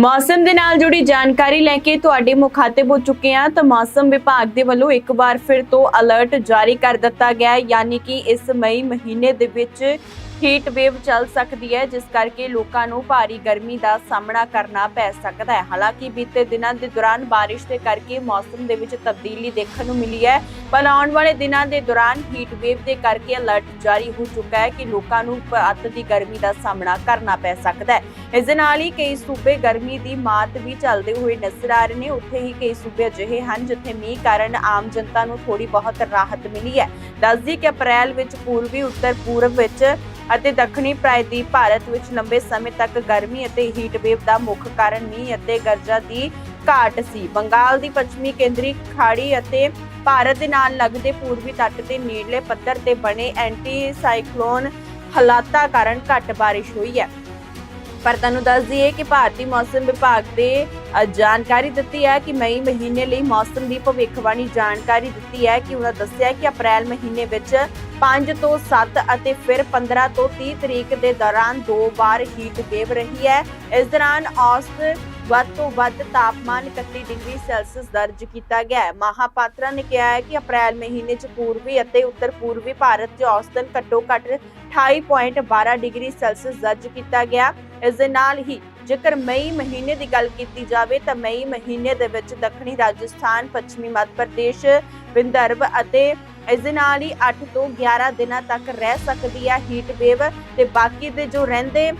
ਮੌਸਮ ਦੇ ਨਾਲ ਜੁੜੀ ਜਾਣਕਾਰੀ ਲੈ ਕੇ ਤੁਹਾਡੇ ਮੁਖਾਤਿਬ ਹੋ ਚੁੱਕੇ ਹਾਂ। ਤਾਂ ਮੌਸਮ ਵਿਭਾਗ ਦੇ ਵੱਲੋਂ ਇੱਕ ਵਾਰ ਫਿਰ ਤੋਂ ਅਲਰਟ ਜਾਰੀ ਕਰ ਦਿੱਤਾ ਗਿਆ ਹੈ। ਯਾਨੀ ਕਿ ਇਸ ਮਈ ਮਹੀਨੇ ਦੇ ਵਿੱਚ ਹੀਟ ਵੇਵ ਚੱਲ ਸਕਦੀ ਹੈ, ਜਿਸ ਕਰਕੇ ਲੋਕਾਂ ਨੂੰ ਭਾਰੀ ਗਰਮੀ ਦਾ ਸਾਹਮਣਾ ਕਰਨਾ ਪੈ ਸਕਦਾ ਹੈ। ਹਾਲਾਂਕਿ ਬੀਤੇ ਦਿਨਾਂ ਦੇ ਦੌਰਾਨ ਬਾਰਿਸ਼ ਦੇ ਕਰਕੇ ਮੌਸਮ ਦੇ ਵਿੱਚ ਤਬਦੀਲੀ ਦੇਖਣ ਨੂੰ ਮਿਲੀ ਹੈ, ਪਰ ਆਉਣ ਵਾਲੇ ਦਿਨਾਂ ਦੇ ਦੌਰਾਨ ਹੀਟ ਵੇਵ ਦੇ ਕਰਕੇ ਅਲਰਟ ਜਾਰੀ ਹੋ ਚੁੱਕਾ ਹੈ ਕਿ ਲੋਕਾਂ ਨੂੰ ਅੱਤ ਦੀ ਗਰਮੀ ਦਾ ਸਾਹਮਣਾ ਕਰਨਾ ਪੈ ਸਕਦਾ ਹੈ। ਇਸ ਦੇ ਨਾਲ ਹੀ ਕਈ ਸੂਬੇ ਗਰਮੀ ਦੀ ਮਾਤ ਵੀ ਚੱਲਦੇ ਹੋਏ ਨਜ਼ਰ ਆ ਰਹੇ ਨੇ। ਉੱਥੇ ਹੀ ਕਈ ਸੂਬੇ ਅਜਿਹੇ ਹਨ ਜਿੱਥੇ ਮੀਂਹ ਕਾਰਨ ਆਮ ਜਨਤਾ ਨੂੰ ਥੋੜੀ ਬਹੁਤ ਰਾਹਤ ਮਿਲੀ ਹੈ। ਦੱਸਦੀ ਕਿ ਅਪ੍ਰੈਲ ਵਿੱਚ ਪੂਰਬੀ ਉੱਤਰ ਪੂਰਬ ਵਿੱਚ ਅਤੇ ਦੱਖਣੀ ਪ੍ਰਾਇਦੀਪ ਭਾਰਤ ਵਿੱਚ ਲੰਬੇ ਸਮੇਂ ਤੱਕ ਗਰਮੀ ਅਤੇ ਹੀਟ ਵੇਵ ਦਾ ਮੁੱਖ ਕਾਰਨ ਮੀਂਹ ਅਤੇ ਗਰਜਾ ਦੀ ਘਾਟ ਸੀ। ਬੰਗਾਲ ਦੀ ਪੱਛਮੀ ਕੇਂਦਰੀ ਖਾੜੀ ਅਤੇ ਭਾਰਤ ਦੇ ਨਾਲ ਲੱਗਦੇ ਪੂਰਬੀ ਤੱਟ ਤੇ ਨੇੜਲੇ ਪੱਧਰ ਤੇ ਬਣੇ ਐਂਟੀ ਸਾਈਕਲੋਨ ਹਾਲਾਤਾਂ ਕਾਰਨ ਘੱਟ ਬਾਰਿਸ਼ ਹੋਈ ਹੈ। ਪਰ ਤੁਹਾਨੂੰ ਦੱਸ ਦਈਏ ਕਿ ਭਾਰਤੀ ਮੌਸਮ ਵਿਭਾਗ ਦੇ ਜਾਣਕਾਰੀ ਦਿੱਤੀ ਹੈ ਕਿ ਮਈ ਮਹੀਨੇ ਲਈ ਮੌਸਮ ਦੀ ਭਵਿੱਖਬਾਣੀ ਜਾਣਕਾਰੀ ਦਿੱਤੀ ਹੈ ਕਿ ਉਹਨਾਂ ਦੱਸਿਆ ਕਿ ਅਪ੍ਰੈਲ ਮਹੀਨੇ ਵਿੱਚ 5 ਤੋਂ 7 ਅਤੇ ਫਿਰ 15 ਤੋਂ 30 ਤਰੀਕ ਦੇ ਦੌਰਾਨ ਦੋ ਵਾਰ ਹੀਟ ਵੇਵ ਰਹੀ ਹੈ। ਇਸ ਦੌਰਾਨ ਔਸਤ ਵੱਧ ਤੋਂ ਵੱਧ ਤਾਪਮਾਨ 31 ਡਿਗਰੀ ਸੈਲਸੀਅਸ ਦਰਜ ਕੀਤਾ ਗਿਆ ਹੈ। ਮਹਾਪਾਤਰਾ ਨੇ ਕਿਹਾ ਹੈ ਕਿ ਅਪ੍ਰੈਲ ਮਹੀਨੇ 'ਚ ਪੂਰਬੀ ਅਤੇ ਉੱਤਰ ਪੂਰਬੀ ਭਾਰਤ 'ਚ ਔਸਤਨ ਘੱਟੋ ਘੱਟ 28.12 ਡਿਗਰੀ ਸੈਲਸੀਅਸ ਦਰਜ ਕੀਤਾ ਗਿਆ। ਇਸ ਦੇ ਨਾਲ ਹੀ ਜੇਕਰ ਮਈ ਮਹੀਨੇ ਦੀ ਗੱਲ ਕੀਤੀ ਜਾਵੇ ਤਾਂ ਮਈ ਮਹੀਨੇ ਦੇ ਵਿੱਚ ਦੱਖਣੀ ਰਾਜਸਥਾਨ, ਪੱਛਮੀ ਮੱਧ ਪ੍ਰਦੇਸ਼, ਵਿੰਦਰਭ ਅਤੇ ਇਸ ਦੇ ਨਾਲ ਹੀ 8 ਤੋਂ 11 ਦਿਨਾਂ ਤੱਕ ਰਹਿ ਸਕਦੀ ਹੈ ਹੀਟ ਵੇਵ ਤੇ ਬਾਕੀ ਦੇ ਜੋ ਰਹਿੰਦੇ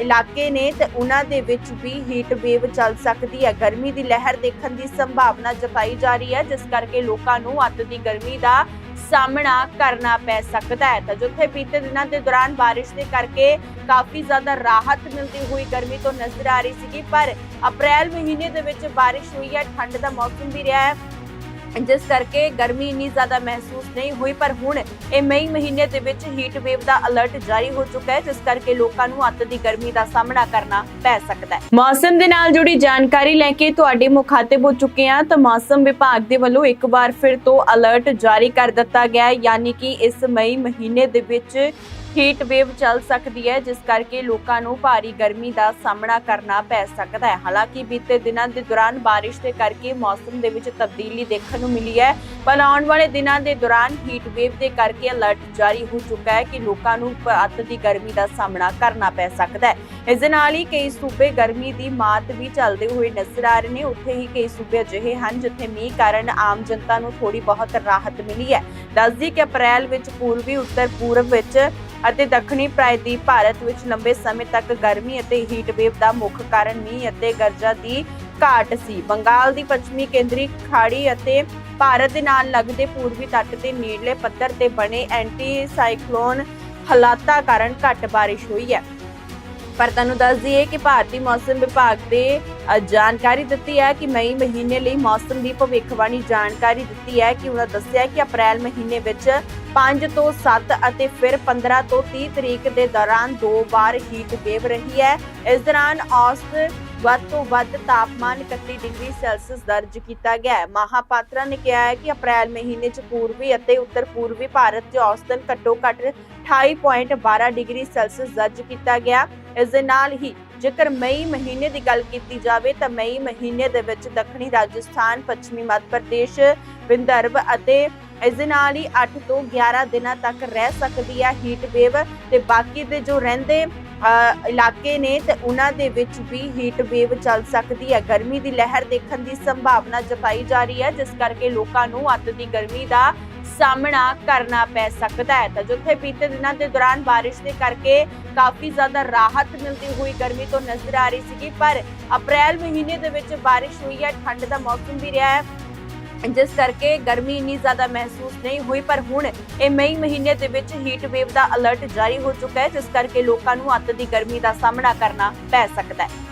ਇਲਾਕੇ ਨੇ ਤੇ ਉਹਨਾਂ ਦੇ ਵਿੱਚ ਵੀ ਹੀਟ ਵੇਵ ਚੱਲ ਸਕਦੀ ਹੈ ਗਰਮੀ ਦੀ ਲਹਿਰ ਦੇਖਣ ਦੀ ਸੰਭਾਵਨਾ ਜਤਾਈ ਜਾ ਰਹੀ ਹੈ ਜਿਸ ਕਰਕੇ ਲੋਕਾਂ ਨੂੰ ਅੱਤ ਦੀ ਗਰਮੀ ਦਾ ਸਾਹਮਣਾ ਕਰਨਾ ਪੈ ਸਕਦਾ ਹੈ। ਤਾਂ ਜਿੱਥੇ ਬੀਤੇ ਦਿਨਾਂ ਦੇ ਦੌਰਾਨ ਬਾਰਿਸ਼ ਦੇ ਕਰਕੇ ਕਾਫੀ ਜ਼ਿਆਦਾ ਰਾਹਤ ਮਿਲਦੀ ਹੋਈ ਗਰਮੀ ਤੋਂ ਨਜ਼ਰ ਆ ਰਹੀ ਸੀਗੀ, ਪਰ ਅਪ੍ਰੈਲ ਮਹੀਨੇ ਦੇ ਵਿੱਚ ਬਾਰਿਸ਼ ਹੋਈ ਹੈ ਠੰਡ ਦਾ ਮੌਸਮ ਵੀ ਰਿਹਾ ਹੈ। ਜਿਸ ਕਰਕੇ ਗਰਮੀ ਇੰਨੀ ਜ਼ਿਆਦਾ ਮਹਿਸੂਸ ਨਹੀਂ ਹੋਈ, ਪਰ ਹੁਣ ਇਹ ਮਈ ਮਹੀਨੇ ਦੇ ਵਿੱਚ ਹੀਟ ਵੇਵ ਦਾ ਅਲਰਟ ਜਾਰੀ ਹੋ ਚੁੱਕਾ ਹੈ, ਜਿਸ ਕਰਕੇ ਲੋਕਾਂ ਨੂੰ ਅੱਤ ਦੀ ਗਰਮੀ ਦਾ ਸਾਹਮਣਾ ਕਰਨਾ ਪੈ ਸਕਦਾ ਹੈ। ਮੌਸਮ ਦੇ ਨਾਲ ਜੁੜੀ ਜਾਣਕਾਰੀ ਲੈ ਕੇ ਤੁਹਾਡੇ ਮੁਖਾਤਿਬ ਹੋ ਚੁੱਕੇ ਹਾਂ ਤਾਂ ਮੌਸਮ ਵਿਭਾਗ ਦੇ ਵੱਲੋਂ ਇੱਕ ਵਾਰ ਫਿਰ ਤੋਂ ਅਲਰਟ ਜਾਰੀ ਕਰ ਦਿੱਤਾ ਗਿਆ ਹੈ, ਯਾਨੀ ਕਿ ਇਸ ਮਈ ਮਹੀਨੇ ਦੇ ਵਿੱਚ ਹੀਟ ਵੇਵ ਚੱਲ ਸਕਦੀ ਹੈ, ਜਿਸ ਕਰਕੇ ਲੋਕਾਂ ਨੂੰ ਭਾਰੀ ਗਰਮੀ ਦਾ ਸਾਹਮਣਾ ਕਰਨਾ ਪੈ ਸਕਦਾ ਹੈ। ਹਾਲਾਂਕਿ ਬੀਤੇ ਦਿਨਾਂ ਦੇ ਦੌਰਾਨ ਬਾਰਿਸ਼ ਦੇ ਕਰਕੇ ਮੌਸਮ ਦੇ ਵਿੱਚ ਤਬਦੀਲੀ ਦੇਖਣ ਨੂੰ ਮਿਲੀ ਹੈ, ਪਰ ਆਉਣ ਵਾਲੇ ਦਿਨਾਂ ਦੇ ਦੌਰਾਨ ਹੀਟ ਵੇਵ ਦੇ ਕਰਕੇ ਅਲਰਟ ਜਾਰੀ ਹੋ ਚੁੱਕਾ ਹੈ ਕਿ ਲੋਕਾਂ ਨੂੰ ਅੱਤ ਦੀ ਗਰਮੀ ਦਾ ਸਾਹਮਣਾ ਕਰਨਾ ਪੈ ਸਕਦਾ ਹੈ। ਇਸ ਦੇ ਨਾਲ ਹੀ ਕਈ ਸੂਬੇ ਗਰਮੀ ਦੀ ਮਾਤ ਵੀ ਚੱਲਦੇ ਹੋਏ ਨਜ਼ਰ ਆ ਰਹੇ ਨੇ। ਉੱਥੇ ਹੀ ਕਈ ਸੂਬੇ ਅਜਿਹੇ ਹਨ ਜਿੱਥੇ ਮੀਂਹ ਕਾਰਨ ਆਮ ਜਨਤਾ ਨੂੰ ਥੋੜੀ ਬਹੁਤ ਰਾਹਤ ਮਿਲੀ ਹੈ। ਦੱਸਦੀ ਕਿ ਅਪ੍ਰੈਲ ਵਿੱਚ ਪੂਰਬੀ ਉੱਤਰ ਪੂਰਬ ਵਿੱਚ ਅਤੇ ਦੱਖਣੀ ਪ੍ਰਾਇਦੀਪ ਭਾਰਤ ਵਿੱਚ ਲੰਬੇ ਸਮੇਂ ਤੱਕ ਗਰਮੀ ਅਤੇ ਹੀਟ ਵੇਵ ਦਾ ਮੁੱਖ ਕਾਰਨ ਮੀਂਹ ਅਤੇ ਗਰਜਾ ਦੀ ਘਾਟ ਸੀ। ਬੰਗਾਲ ਦੀ ਪੱਛਮੀ ਕੇਂਦਰੀ ਖਾੜੀ ਅਤੇ ਭਾਰਤ ਦੇ ਨਾਲ ਲੱਗਦੇ ਪੂਰਬੀ ਤੱਟ ਦੇ ਨੇੜਲੇ ਪੱਧਰ ਤੇ ਬਣੇ ਐਂਟੀ ਸਾਈਕਲੋਨ ਹਾਲਾਤਾਂ ਕਾਰਨ ਘੱਟ ਬਾਰਿਸ਼ ਹੋਈ ਹੈ। ਪਰ ਤੁਹਾਨੂੰ ਦੱਸ ਦਈਏ ਕਿ ਭਾਰਤੀ ਮੌਸਮ ਵਿਭਾਗ ਦੇ ਜਾਣਕਾਰੀ ਦਿੱਤੀ ਹੈ ਕਿ ਮਈ ਮਹੀਨੇ ਲਈ ਮੌਸਮ ਦੀ ਭਵਿੱਖਬਾਣੀ ਜਾਣਕਾਰੀ ਦਿੱਤੀ ਹੈ ਕਿ ਉਹਨਾਂ ਦੱਸਿਆ ਕਿ ਅਪ੍ਰੈਲ ਮਹੀਨੇ ਵਿੱਚ 5 ਤੋਂ 7 ਅਤੇ ਫਿਰ 15 ਤੋਂ 30 ਤਰੀਕ ਦੇ ਦੌਰਾਨ ਦੋ ਵਾਰ ਹੀਟ ਵੇਵ ਰਹੀ ਹੈ। ਇਸ ਦੌਰਾਨ ਔਸਤ ਵੱਧ ਤੋਂ ਵੱਧ ਤਾਪਮਾਨ 31 ਡਿਗਰੀ ਸੈਲਸੀਅਸ ਦਰਜ ਕੀਤਾ ਗਿਆ ਹੈ। ਮਹਾਪਾਤਰਾ ਨੇ ਕਿਹਾ ਹੈ ਕਿ ਅਪ੍ਰੈਲ ਮਹੀਨੇ 'ਚ ਪੂਰਬੀ ਅਤੇ ਉੱਤਰ ਪੂਰਬੀ ਭਾਰਤ 'ਚ ਔਸਤਨ ਘੱਟੋ ਘੱਟ 28.12 ਡਿਗਰੀ ਸੈਲਸੀਅਸ ਦਰਜ ਕੀਤਾ ਗਿਆ। ਇਸ ਦੇ ਨਾਲ ਹੀ ਜੇਕਰ ਮਈ ਮਹੀਨੇ ਦੀ ਗੱਲ ਕੀਤੀ ਜਾਵੇ ਤਾਂ ਮਈ ਮਹੀਨੇ ਦੇ ਵਿੱਚ ਦੱਖਣੀ ਰਾਜਸਥਾਨ, ਪੱਛਮੀ ਮੱਧ ਪ੍ਰਦੇਸ਼, ਵਿੰਦਰਭ ਅਤੇ ਇਸ ਦੇ ਨਾਲ ਹੀ 8 ਤੋਂ 11 ਦਿਨਾਂ ਤੱਕ ਰਹਿ ਸਕਦੀ ਹੈ ਹੀਟ ਵੇਵ ਤੇ ਬਾਕੀ ਦੇ ਜੋ ਰਹਿੰਦੇ ਇਲਾਕੇ ਨੇ ਤੇ ਉਹਨਾਂ ਦੇ ਵਿੱਚ ਵੀ ਹੀਟ ਵੇਵ ਚੱਲ ਸਕਦੀ ਹੈ ਗਰਮੀ ਦੀ ਲਹਿਰ ਦੇਖਣ ਦੀ ਸੰਭਾਵਨਾ ਜਤਾਈ ਜਾ ਰਹੀ ਹੈ ਜਿਸ ਕਰਕੇ ਲੋਕਾਂ ਨੂੰ ਅੱਤ ਦੀ ਗਰਮੀ ਦਾ ਸਾਹਮਣਾ ਕਰਨਾ ਪੈ ਸਕਦਾ ਹੈ। ਤਾਂ ਜਿੱਥੇ ਬੀਤੇ ਦਿਨਾਂ ਦੇ ਦੌਰਾਨ ਬਾਰਿਸ਼ ਦੇ ਕਰਕੇ ਕਾਫੀ ਜ਼ਿਆਦਾ ਰਾਹਤ ਮਿਲਦੀ ਹੋਈ ਗਰਮੀ ਤੋਂ ਨਜ਼ਰ ਆ ਰਹੀ ਸੀਗੀ, ਪਰ ਅਪ੍ਰੈਲ ਮਹੀਨੇ ਦੇ ਵਿੱਚ ਬਾਰਿਸ਼ ਹੋਈ ਹੈ ਠੰਡ ਦਾ ਮੌਸਮ ਵੀ ਰਿਹਾ ਹੈ। ਜਿਸ ਕਰਕੇ ਗਰਮੀ ਇੰਨੀ ਜ਼ਿਆਦਾ ਮਹਿਸੂਸ ਨਹੀਂ ਹੋਈ, ਪਰ ਹੁਣ ਇਹ ਮਈ ਮਹੀਨੇ ਦੇ ਵਿੱਚ ਹੀਟ ਵੇਵ ਦਾ ਅਲਰਟ ਜਾਰੀ ਹੋ ਚੁੱਕਾ ਹੈ, ਜਿਸ ਕਰਕੇ ਲੋਕਾਂ ਨੂੰ ਅੱਤ ਦੀ ਗਰਮੀ ਦਾ ਸਾਹਮਣਾ ਕਰਨਾ ਪੈ ਸਕਦਾ ਹੈ।